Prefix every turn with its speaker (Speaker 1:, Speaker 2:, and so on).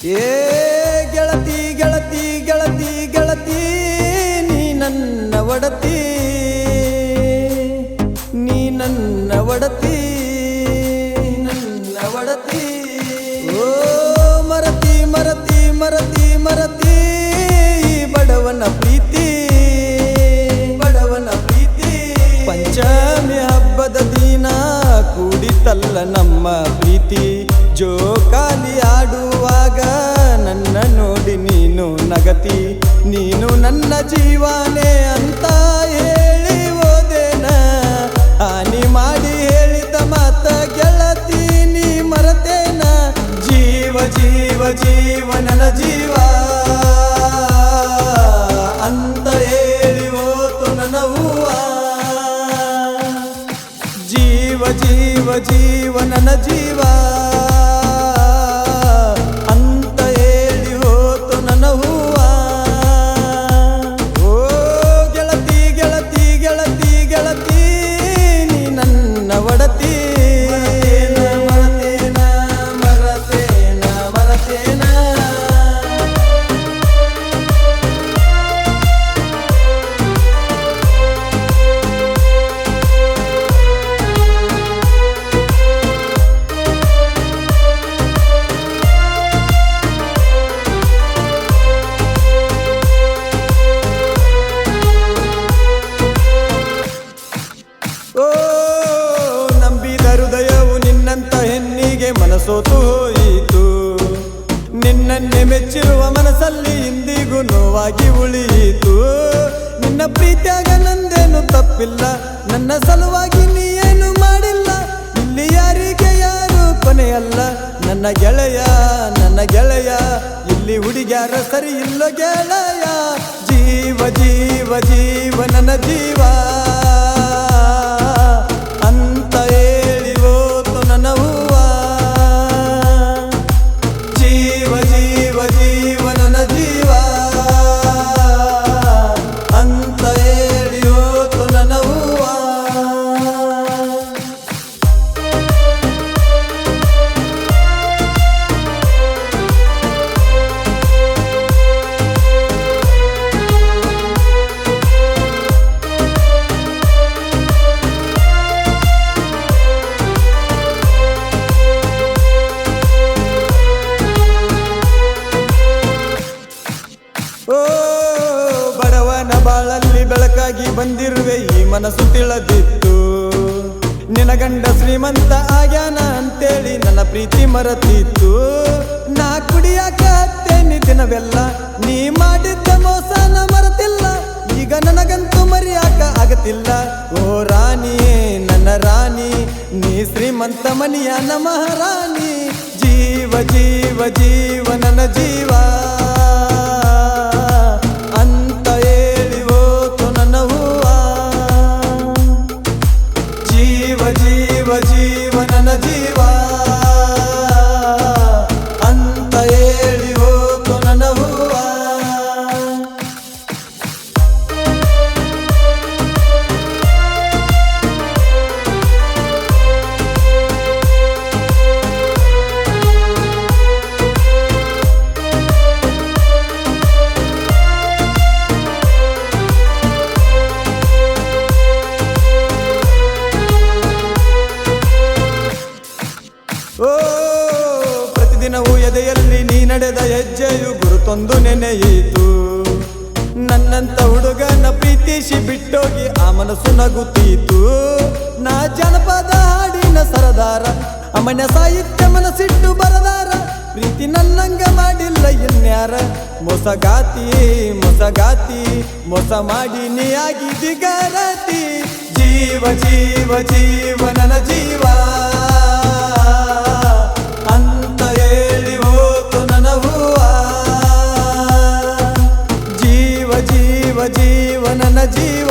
Speaker 1: ಏ ಗೆಳತಿ ಗೆಳತಿ ಗೆಳತಿ ಗೆಳತಿ, ನೀ ನನ್ನ ಒಡತಿ. ನೀ ನನ್ನ ಒಡತಿ ನನ್ನ ಒಡತಿ. ಓ ಮರತಿ ಮರತಿ ಮರತಿ ಮರತಿ ಬಡವನ ಪ್ರೀತಿ ಬಡವನ ಪ್ರೀತಿ. ಪಂಚಮಿ ಹಬ್ಬದ ದಿನ ಕೂಡಿತಲ್ಲ ನಮ್ಮ ಪ್ರೀತಿ. ಜೋ ನಗತಿ ನೀನು ನನ್ನ ಜೀವನೇ ಅಂತ ನನ್ನ ಮನಸೋತು ಹೋಯಿತು. ನಿನ್ನನ್ನೇ ಮೆಚ್ಚಿರುವ ಮನಸ್ಸಲ್ಲಿ ಇಂದಿಗೂ ನೋವಾಗಿ ಉಳಿಯಿತು. ನಿನ್ನ ಪ್ರೀತಿಯಾಗ ನಂದೇನು ತಪ್ಪಿಲ್ಲ. ನನ್ನ ಸಲುವಾಗಿ ನೀ ಏನು ಮಾಡಿಲ್ಲ. ಇಲ್ಲಿ ಯಾರಿಗೆ ಯಾರು ಕೊನೆಯಲ್ಲ. ನನ್ನ ಗೆಳೆಯ ನನ್ನ ಗೆಳೆಯ. ಇಲ್ಲಿ ಹುಡುಗ್ಯಾರ ಸರಿ ಇಲ್ಲ ಗೆಳೆಯ. ಜೀವ ಜೀವ ಜೀವ, ನನ್ನ ಜೀವ. ಬೆಳಕಾಗಿ ಬಂದಿರುವೆ, ಈ ಮನಸ್ಸು ತಿಳದಿತ್ತು. ನಿನ ಗಂಡ ಶ್ರೀಮಂತ ಆಗ್ಯಾನ ಅಂತೇಳಿ ನನ್ನ ಪ್ರೀತಿ ಮರತಿತ್ತು. ನಾ ಕುಡಿಯಾಕ ಹತ್ತೇನಿ ದಿನವೆಲ್ಲ, ನೀ ಮಾಡಿದ್ದ ಮೋಸನ ಮರತಿಲ್ಲ. ಈಗ ನನಗಂತೂ ಮರಿಯಾಕ ಆಗತಿಲ್ಲ. ಓ ರಾಣಿ ನನ್ನ ರಾಣಿ, ನೀ ಶ್ರೀಮಂತ ಮನಿಯ ಮಹಾರಾಣಿ ಜೀವ ಜೀವ ಜೀವ, ನನ್ನ ಜೀವ. ಪ್ರತಿದಿನವೂ ಎದೆಯಲ್ಲಿ ನೀ ನಡೆದ ಹೆಜ್ಜೆಯು ಗುರುತೊಂದು ನೆನೆಯಿತು. ನನ್ನಂತ ಹುಡುಗನ ಪ್ರೀತಿಸಿ ಬಿಟ್ಟೋಗಿ ಆ ಮನಸ್ಸು ನಗುತ್ತೀತು. ನಾ ಜನಪದ ಹಾಡಿನ ಸರದಾರ ಅಮನ ಸಾಹಿತ್ಯ ಮನಸ್ಸಿಟ್ಟು ಬರದಾರ, ಪ್ರೀತಿ ನನ್ನಂಗ ಮಾಡಿಲ್ಲ ಇನ್ಯಾರ. ಮೊಸಗಾತಿ ಮೊಸಗಾತಿ ಮೊಸ ಮಾಡಿ ನೀ ಆಗಿದ್ದಿ ಗರತಿ ಜೀವ ಜೀವ ಜೀವ, ನನ್ನ ಜೀವ. ಜೀವ